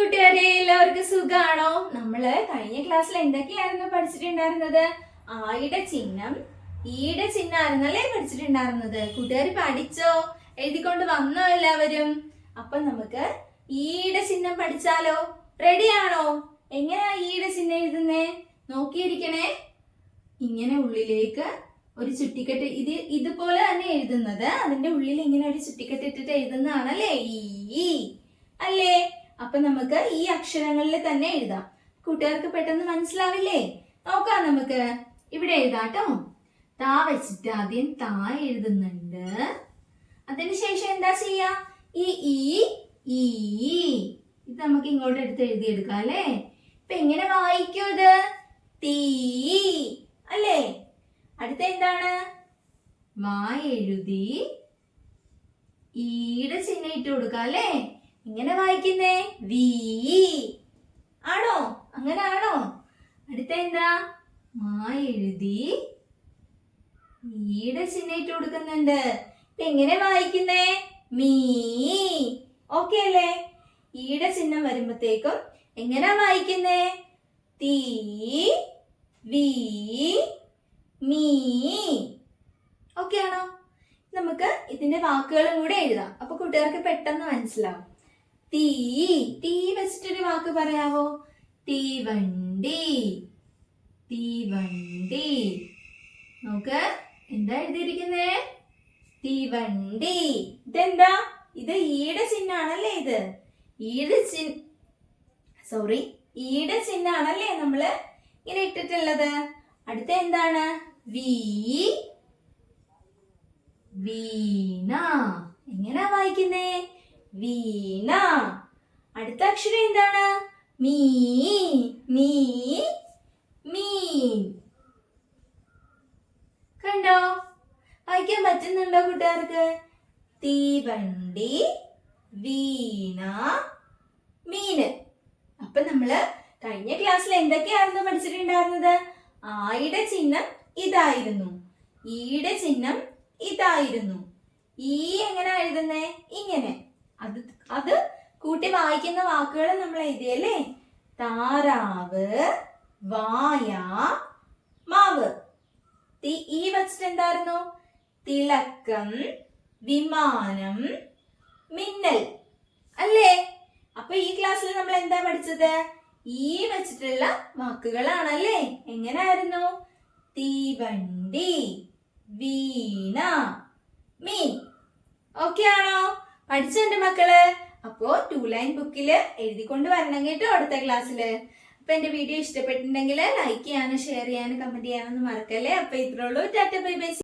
കൂട്ടുകാരെ എല്ലാവർക്കും സുഖാണോ? നമ്മൾ കഴിഞ്ഞ ക്ലാസ്സിൽ എന്തൊക്കെയായിരുന്നു പഠിച്ചിട്ടുണ്ടായിരുന്നത്? ആയുടെ ചിഹ്നം ഈയുടെ ചിഹ്നം ആയിരുന്നല്ലേ പഠിച്ചിട്ടുണ്ടായിരുന്നത്? കൂട്ടുകാർ പഠിച്ചോ? എഴുതിക്കൊണ്ട് വന്നോ എല്ലാവരും? അപ്പൊ നമുക്ക് ഈയുടെ ചിഹ്നം പഠിച്ചാലോ? റെഡിയാണോ എങ്ങനെയാ ഈയുടെ ചിഹ്നം എഴുതുന്നേ? നോക്കിയിരിക്കണേ. ഇങ്ങനെ ഉള്ളിലേക്ക് ഒരു ചുറ്റിക്കെട്ട് ഇത് ഇതുപോലെ തന്നെ എഴുതുന്നത്. അതിന്റെ ഉള്ളിൽ ഇങ്ങനെ ഒരു ചുറ്റിക്കെട്ട് ഇട്ടിട്ട് എഴുതുന്നതാണല്ലേ? ഈ അല്ലേ? അപ്പൊ നമുക്ക് ഈ അക്ഷരങ്ങളിൽ തന്നെ എഴുതാം. കൂട്ടുകാർക്ക് പെട്ടെന്ന് മനസ്സിലാവില്ലേ? നോക്കാം നമുക്ക്. ഇവിടെ എഴുതാട്ടോ താ വെച്ചിട്ട് ആദ്യം താ എഴുതുന്നുണ്ട്. അതിനുശേഷം എന്താ ചെയ്യാ? ഈ ഈ ഈ. ഇത് നമുക്ക് ഇങ്ങോട്ട് എടുത്ത് എഴുതിയെടുക്കാം അല്ലേ? ഇപ്പൊ എങ്ങനെ വായിക്കും ഇത്? തീ അല്ലേ? അടുത്ത എന്താണ്? വാ എഴുതി ഈയുടെ ചിഹ്നം ഇട്ട് കൊടുക്കാം അല്ലേ? എങ്ങനെ വായിക്കുന്നേ? വി ആണോ? അങ്ങനെ ആണോ അടുത്ത എന്താ? മാ എഴുതി. ഈടെ ചിഹ്നം ഇട്ട് കൊടുക്കുന്നുണ്ട്. എങ്ങനെ വായിക്കുന്നേ? മീ. ഓക്കെ അല്ലേ? ഈടെ ചിഹ്നം വരുമ്പത്തേക്കും എങ്ങനെ വായിക്കുന്നേ? തീ വി മീ. ഓക്കെ ആണോ? നമുക്ക് ഇതിന്റെ വാക്കുകളും കൂടെ എഴുതാം. അപ്പൊ കൂട്ടുകാർക്ക് പെട്ടെന്ന് മനസ്സിലാവും. തീ. തീ വെച്ചിട്ടൊരു വാക്ക് പറയാവോ? തീവണ്ടി. തീവണ്ടി. നോക്ക് എന്താ എഴുതിയിരിക്കുന്നേ? തീവണ്ടി. ഇതെന്താ? ഇത് ഈയുടെ ചിഹ്നാണല്ലേ ഇത്? ഈയുടെ ചിഹ്ന സോറി ഈയുടെ ചിഹ്നാണല്ലേ നമ്മൾ ഇങ്ങനെ ഇട്ടിട്ടുള്ളത്. അടുത്ത എന്താണ്? വീണ. എങ്ങനെയാ വായിക്കുന്നേ? വീണ. അടുത്ത അക്ഷരം എന്താണ്? മീ മീ മീൻ. കണ്ടോ? വായിക്കാൻ പറ്റുന്നുണ്ടോ കൂട്ടുകാർക്ക്? തീവണ്ടി വീണ മീന് അപ്പൊ നമ്മൾ കഴിഞ്ഞ ക്ലാസ്സിൽ എന്തൊക്കെയായിരുന്നു പഠിച്ചിട്ടുണ്ടായിരുന്നത്? ആയുടെ ചിഹ്നം ഇതായിരുന്നു. ഈയുടെ ചിഹ്നം ഇതായിരുന്നു. ഈ എങ്ങനെ എഴുതുന്നേ? ഇങ്ങനെ. അത് കൂട്ടി വായിക്കുന്ന വാക്കുകൾ നമ്മൾ എഴുതിയല്ലേ താറാവ് വായ മാവ്. തി- ഈ വെച്ചിട്ട് എന്തായിരുന്നു? തിളക്കം വിമാനം മിന്നൽ. അല്ലേ? അപ്പൊ ഈ ക്ലാസ്സിൽ നമ്മൾ എന്താ പഠിച്ചത്? ഈ വെച്ചിട്ടുള്ള വാക്കുകളാണല്ലേ എങ്ങനായിരുന്നു തീവണ്ടി വീണ മീൻ. ഓക്കെ ആണോ? പഠിച്ചോ എന്റെ മക്കൾ? അപ്പോ ടു ലൈൻ ബുക്കിൽ എഴുതിക്കൊണ്ട് വരണം കേട്ടോ അടുത്ത ക്ലാസ്സിൽ അപ്പൊ എന്റെ വീഡിയോ ഇഷ്ടപ്പെട്ടിട്ടുണ്ടെങ്കിൽ ലൈക്ക് ചെയ്യാനും ഷെയർ ചെയ്യാനും കമന്റ് ചെയ്യാനൊന്നും മറക്കല്ലേ? അപ്പൊ ഇത്രയുള്ളൂ ടാറ്റ ബൈ ബൈ